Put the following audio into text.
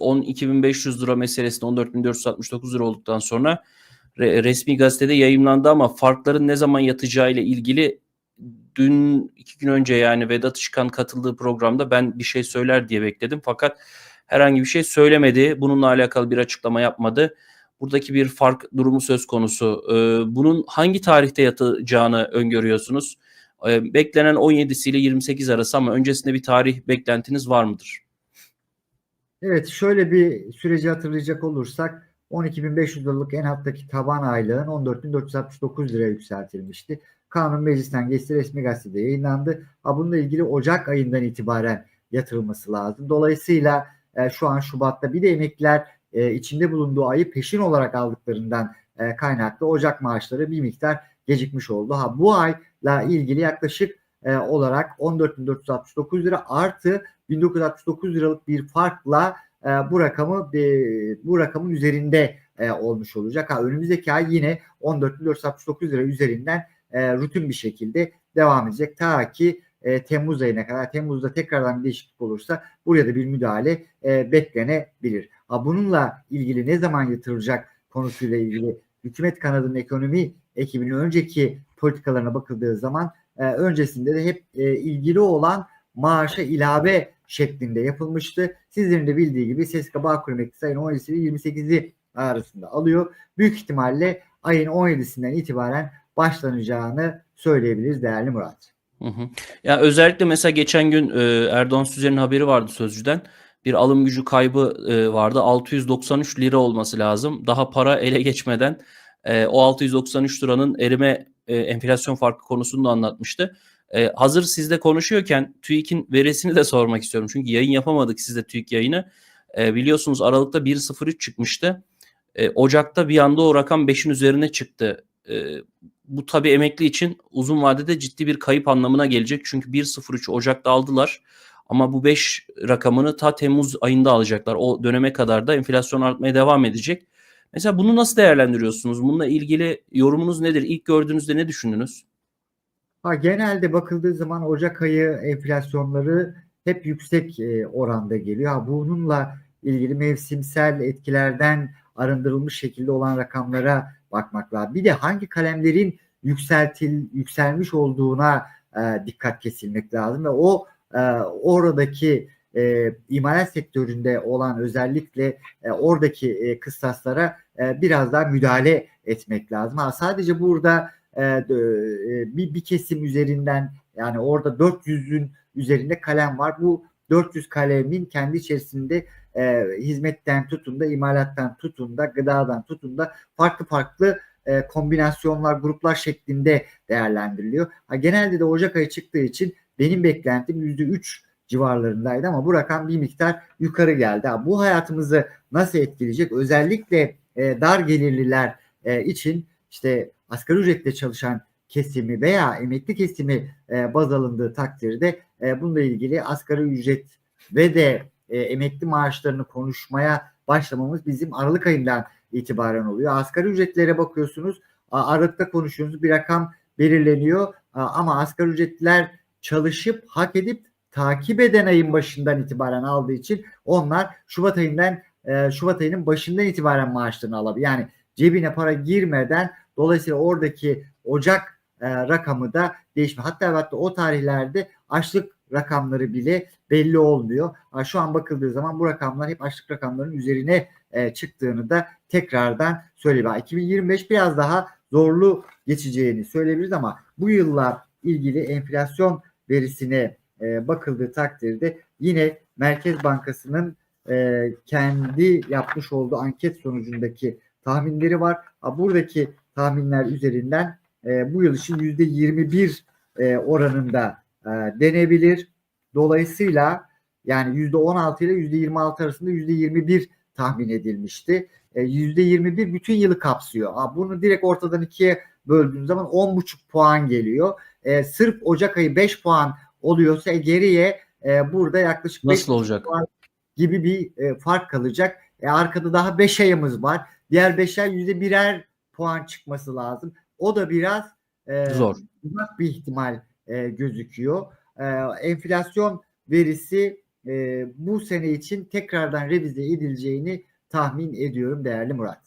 biliyorsunuz 12.500 lira meselesinde 14.469 lira olduktan sonra re- resmi gazetede yayımlandı ama farkların ne zaman yatacağı ile ilgili dün iki gün önce yani Vedat Işıkhan katıldığı programda ben bir şey söyler diye bekledim fakat herhangi bir şey söylemedi. Bununla alakalı bir açıklama yapmadı. Buradaki bir fark durumu söz konusu. Ee, bunun hangi tarihte yatacağını öngörüyorsunuz? Ee, beklenen 17'si ile 28 arası ama öncesinde bir tarih beklentiniz var mıdır? Evet şöyle bir süreci hatırlayacak olursak 12.500 liralık en alttaki taban aylığın 14.469 liraya yükseltilmişti. Kanun meclisten geçti resmi gazetede yayınlandı. Ha, bununla ilgili Ocak ayından itibaren yatırılması lazım. Dolayısıyla e, şu an Şubat'ta bir de emekliler e, içinde bulunduğu ayı peşin olarak aldıklarından e, kaynaklı Ocak maaşları bir miktar gecikmiş oldu. Ha bu ayla ilgili yaklaşık e, olarak 14.469 lira artı 1969 liralık bir farkla e, bu rakamı e, bu rakamın üzerinde e, olmuş olacak. Ha, önümüzdeki ay yine 14.469 lira üzerinden e, rutin bir şekilde devam edecek. Ta ki e, Temmuz ayına kadar Temmuz'da tekrardan bir değişiklik olursa buraya da bir müdahale e, beklenebilir. Ha, bununla ilgili ne zaman yatırılacak konusuyla ilgili hükümet kanadının ekonomi ekibinin önceki politikalarına bakıldığı zaman e, öncesinde de hep e, ilgili olan maaşa ilave şeklinde yapılmıştı. Sizlerin de bildiği gibi SSK Bağkur emeklisi ayın 17'si ile 28'i arasında alıyor. Büyük ihtimalle ayın 17'sinden itibaren başlanacağını söyleyebiliriz değerli Murat. Hı hı. Ya özellikle mesela geçen gün e, Erdoğan Süzer'in haberi vardı Sözcü'den. Bir alım gücü kaybı e, vardı. 693 lira olması lazım. Daha para ele geçmeden e, o 693 liranın erime e, enflasyon farkı konusunu da anlatmıştı. E, hazır sizde konuşuyorken TÜİK'in verisini de sormak istiyorum. Çünkü yayın yapamadık sizde TÜİK yayını. E, biliyorsunuz Aralık'ta 1.03 çıkmıştı. E, Ocak'ta bir anda o rakam 5'in üzerine çıktı. E, bu tabii emekli için uzun vadede ciddi bir kayıp anlamına gelecek. Çünkü 1.03 Ocak'ta aldılar. Ama bu 5 rakamını ta Temmuz ayında alacaklar. O döneme kadar da enflasyon artmaya devam edecek. Mesela bunu nasıl değerlendiriyorsunuz? Bununla ilgili yorumunuz nedir? İlk gördüğünüzde ne düşündünüz? Ha, genelde bakıldığı zaman Ocak ayı enflasyonları hep yüksek e, oranda geliyor. Ha, bununla ilgili mevsimsel etkilerden arındırılmış şekilde olan rakamlara bakmak lazım. Bir de hangi kalemlerin yükseltil yükselmiş olduğuna e, dikkat kesilmek lazım ve o e, oradaki e, imalat sektöründe olan özellikle e, oradaki e, kıstaslara e, biraz daha müdahale etmek lazım. Ha, sadece burada e, e, bir, bir kesim üzerinden yani orada 400'ün üzerinde kalem var. Bu 400 kalemin kendi içerisinde e, hizmetten tutun da imalattan tutun da gıdadan tutun da farklı farklı e, kombinasyonlar gruplar şeklinde değerlendiriliyor. Ha, genelde de Ocak ayı çıktığı için benim beklentim %3 civarlarındaydı ama bu rakam bir miktar yukarı geldi. Bu hayatımızı nasıl etkileyecek? Özellikle e, dar gelirliler e, için işte asgari ücretle çalışan kesimi veya emekli kesimi e, baz alındığı takdirde e, bununla ilgili asgari ücret ve de emekli maaşlarını konuşmaya başlamamız bizim Aralık ayından itibaren oluyor. Asgari ücretlere bakıyorsunuz Aralık'ta konuşuyorsunuz bir rakam belirleniyor ama asgari ücretliler çalışıp hak edip takip eden ayın başından itibaren aldığı için onlar Şubat ayından e, Şubat ayının başından itibaren maaşlarını alabilir. Yani cebine para girmeden dolayısıyla oradaki Ocak e, rakamı da değişme. Hatta hatta o tarihlerde açlık rakamları bile belli olmuyor. Şu an bakıldığı zaman bu rakamlar hep açlık rakamlarının üzerine e, çıktığını da tekrardan söyleyeyim. 2025 biraz daha zorlu geçeceğini söyleyebiliriz ama bu yılla ilgili enflasyon verisine e, bakıldığı takdirde yine Merkez Bankası'nın e, kendi yapmış olduğu anket sonucundaki tahminleri var. Buradaki tahminler üzerinden e, bu yıl için yüzde 21 e, oranında e, denebilir. Dolayısıyla yani yüzde 16 ile yüzde 26 arasında yüzde 21 tahmin edilmişti. E, yüzde 21 bütün yılı kapsıyor. Bunu direkt ortadan ikiye böldüğün zaman 10,5 puan geliyor. E, sırf Ocak ayı 5 puan oluyorsa geriye e, burada yaklaşık Nasıl olacak? gibi bir e, fark kalacak. E, arkada daha 5 ayımız var. Diğer 5 ay yüzde birer puan çıkması lazım. O da biraz e, zor. Uzak bir ihtimal e, gözüküyor. E, enflasyon verisi e, bu sene için tekrardan revize edileceğini tahmin ediyorum değerli Murat.